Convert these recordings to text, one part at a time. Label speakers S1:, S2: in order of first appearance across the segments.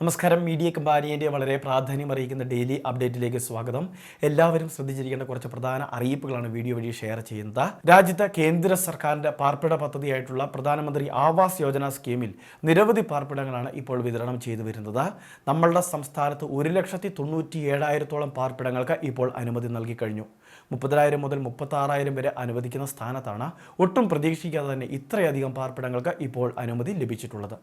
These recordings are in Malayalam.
S1: നമസ്കാരം. മീഡിയ കമ്പാനിയന്റെ വളരെ പ്രാധാന്യം അറിയിക്കുന്ന ഡെയിലി അപ്ഡേറ്റിലേക്ക് സ്വാഗതം. എല്ലാവരും ശ്രദ്ധിച്ചിരിക്കേണ്ട കുറച്ച് പ്രധാന അറിയിപ്പുകളാണ് വീഡിയോ വഴി ഷെയർ ചെയ്യുന്നത്. രാജ്യത്തെ കേന്ദ്ര സർക്കാരിന്റെ പാർപ്പിട പദ്ധതിയായിട്ടുള്ള പ്രധാനമന്ത്രി ആവാസ് യോജന സ്കീമിൽ നിരവധി പാർപ്പിടങ്ങളാണ് ഇപ്പോൾ വിതരണം ചെയ്തു വരുന്നത്. നമ്മളുടെ സംസ്ഥാനത്ത് ഒരു ലക്ഷത്തി തൊണ്ണൂറ്റി ഏഴായിരത്തോളം പാർപ്പിടങ്ങൾക്ക് ഇപ്പോൾ അനുമതി നൽകി കഴിഞ്ഞു. മുപ്പതിനായിരം മുതൽ മുപ്പത്താറായിരം വരെ അനുവദിക്കുന്ന സ്ഥാനത്താണ് ഒട്ടും പ്രതീക്ഷിക്കാതെ തന്നെ ഇത്രയധികം പാർപ്പിടങ്ങൾക്ക് ഇപ്പോൾ അനുമതി ലഭിച്ചിട്ടുള്ളത്.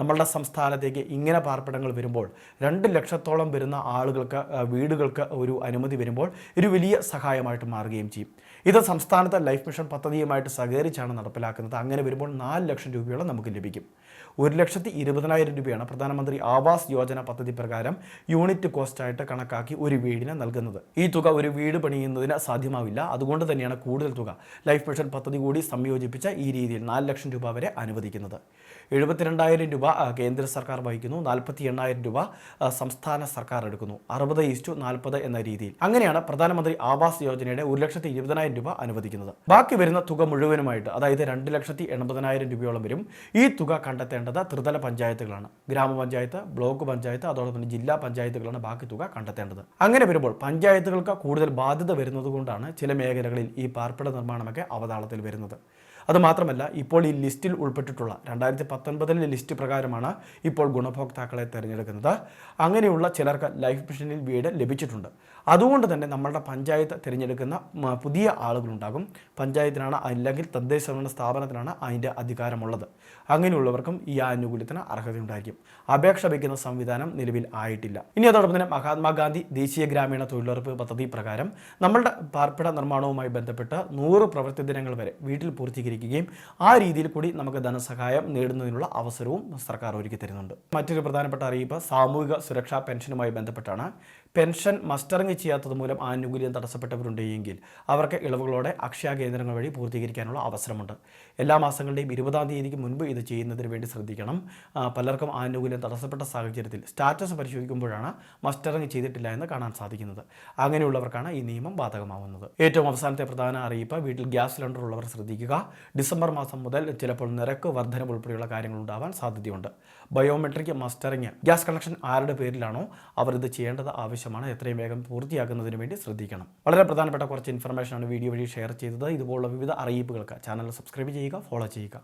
S1: നമ്മളുടെ സംസ്ഥാനത്തേക്ക് ഇങ്ങനെ പാർപ്പിടങ്ങൾ വരുമ്പോൾ രണ്ട് ലക്ഷത്തോളം വരുന്ന ആളുകൾക്ക് വീടുകൾക്ക് ഒരു അനുമതി വരുമ്പോൾ ഒരു വലിയ സഹായമായിട്ട് മാറുകയും ചെയ്യും. ഇത് സംസ്ഥാനത്തെ ലൈഫ് മിഷൻ പദ്ധതിയുമായിട്ട് സഹകരിച്ചാണ് നടപ്പിലാക്കുന്നത്. അങ്ങനെ വരുമ്പോൾ നാല് ലക്ഷം രൂപയോളം നമുക്ക് ലഭിക്കും. ഒരു ലക്ഷത്തി ഇരുപതിനായിരം രൂപയാണ് പ്രധാനമന്ത്രി ആവാസ് യോജന പദ്ധതി പ്രകാരം യൂണിറ്റ് കോസ്റ്റായിട്ട് കണക്കാക്കി ഒരു വീടിന് നൽകുന്നത്. ഈ തുക ഒരു വീട് പണിയുന്നതിന് സാധ്യമാവില്ല. അതുകൊണ്ട് തന്നെയാണ് കൂടുതൽ തുക ലൈഫ് മിഷൻ പദ്ധതി കൂടി സംയോജിപ്പിച്ച ഈ രീതിയിൽ നാല് ലക്ഷം രൂപ വരെ അനുവദിക്കുന്നത്. എഴുപത്തിരണ്ടായിരം രൂപ കേന്ദ്ര സർക്കാർ വഹിക്കുന്നു. നാൽപ്പത്തി എണ്ണായിരം രൂപ സംസ്ഥാന സർക്കാർ എടുക്കുന്നു. അറുപത് ഈസ്റ്റു നാൽപ്പത് എന്ന രീതിയിൽ. അങ്ങനെയാണ് പ്രധാനമന്ത്രി ആവാസ് യോജനയുടെ ഒരു ലക്ഷത്തി ഇരുപതിനായിരം രൂപ അനുവദിക്കുന്നത്. ബാക്കി വരുന്ന തുക മുഴുവനുമായിട്ട് അതായത് രണ്ട് ലക്ഷത്തി എൺപതിനായിരം രൂപയോളം വരും. ഈ തുക കണ്ടെത്തേണ്ടത് ത്രിതല പഞ്ചായത്തുകളാണ്. ഗ്രാമപഞ്ചായത്ത് ബ്ലോക്ക് പഞ്ചായത്ത് അതോടൊപ്പം ജില്ലാ പഞ്ചായത്തുകളാണ് ബാക്കി തുക കണ്ടെത്തേണ്ടത്. അങ്ങനെ വരുമ്പോൾ പഞ്ചായത്തുകൾക്ക് കൂടുതൽ ബാധ്യത വരുന്നത് കൊണ്ടാണ് ചില മേഖലകളിൽ ഈ പാർപ്പിട നിർമ്മാണമൊക്കെ അവതാളത്തിൽ വരുന്നത്. അതുമാത്രമല്ല ഇപ്പോൾ ഈ ലിസ്റ്റിൽ ഉൾപ്പെട്ടിട്ടുള്ള രണ്ടായിരത്തി പത്തൊൻപതിലെ ലിസ്റ്റ് പ്രകാരമാണ് ഇപ്പോൾ ഗുണഭോക്താക്കളെ തിരഞ്ഞെടുക്കുന്നത്. അങ്ങനെയുള്ള ചിലർക്ക് ലൈഫ് മിഷനിൽ വീട് ലഭിച്ചിട്ടുണ്ട്. അതുകൊണ്ട് തന്നെ നമ്മളുടെ പഞ്ചായത്ത് തിരഞ്ഞെടുക്കുന്ന പുതിയ ആളുകളുണ്ടാകും. പഞ്ചായത്തിനാണ് അല്ലെങ്കിൽ തദ്ദേശ ഭരണ സ്ഥാപനത്തിനാണ് അതിന്റെ അധികാരമുള്ളത്. അങ്ങനെയുള്ളവർക്കും ഈ ആനുകൂല്യത്തിന് അർഹതയുണ്ടായിരിക്കും. അപേക്ഷ വയ്ക്കുന്ന സംവിധാനം നിലവിൽ ആയിട്ടില്ല. ഇനി അതോടൊപ്പം തന്നെ മഹാത്മാഗാന്ധി ദേശീയ ഗ്രാമീണ തൊഴിലുറപ്പ് പദ്ധതി പ്രകാരം നമ്മളുടെ പാർപ്പിട നിർമ്മാണവുമായി ബന്ധപ്പെട്ട് നൂറ് പ്രവൃത്തി ദിനങ്ങൾ വരെ വീട്ടിൽ പൂർത്തീകരിക്കുകയും ആ രീതിയിൽ കൂടി നമുക്ക് ധനസഹായം നേടുന്നതിനുള്ള അവസരവും സർക്കാർ ഒരുക്കി തരുന്നുണ്ട്. മറ്റൊരു പ്രധാനപ്പെട്ട അറിയിപ്പ് സാമൂഹിക സുരക്ഷാ പെൻഷനുമായി ബന്ധപ്പെട്ടാണ്. പെൻഷൻ മസ്റ്ററിംഗ് ചെയ്യാത്തത് മൂലം ആനുകൂല്യം തടസ്സപ്പെട്ടവരുണ്ടെങ്കിൽ അവർക്ക് ഇളവുകളോടെ അക്ഷയ കേന്ദ്രങ്ങൾ വഴി പൂർത്തീകരിക്കാനുള്ള അവസരമുണ്ട്. എല്ലാ മാസങ്ങളുടെയും ഇരുപതാം തീയതിക്ക് മുൻപ് ഇത് ചെയ്യുന്നതിന് വേണ്ടി ശ്രദ്ധിക്കണം. പലർക്കും ആനുകൂല്യം തടസ്സപ്പെട്ട സാഹചര്യത്തിൽ സ്റ്റാറ്റസ് പരിശോധിക്കുമ്പോഴാണ് മസ്റ്ററിംഗ് ചെയ്തിട്ടില്ല എന്ന് കാണാൻ സാധിക്കുന്നത്. അങ്ങനെയുള്ളവർക്കാണ് ഈ നിയമം ബാധകമാവുന്നത്. ഏറ്റവും അവസാനത്തെ പ്രധാന അറിയിപ്പ് വീട്ടിൽ ഗ്യാസ് സിലിണ്ടർ ഉള്ളവർ ശ്രദ്ധിക്കുക. ഡിസംബർ മാസം മുതൽ ചിലപ്പോൾ നിരക്ക് വർധനം ഉൾപ്പെടെയുള്ള കാര്യങ്ങൾ ഉണ്ടാവാൻ സാധ്യതയുണ്ട്. ബയോമെട്രിക് മസ്റ്ററിംഗ് ഗ്യാസ് കണക്ഷൻ ആരുടെ പേരിലാണോ അവർ ഇത് ചെയ്യേണ്ടത് ആവശ്യമാണ്. എത്രയും വേഗം പൂർത്തിയാക്കുന്നതിന് വേണ്ടി ശ്രദ്ധിക്കണം. വളരെ പ്രധാനപ്പെട്ട കുറച്ച് ഇൻഫർമേഷനാണ് വീഡിയോ വഴി ഷെയർ ചെയ്തത്. ഇതുപോലുള്ള വിവിധ അറിയിപ്പുകൾക്ക് ചാനൽ സബ്സ്ക്രൈബ് ചെയ്യുക ഫോളോ ചെയ്യുക.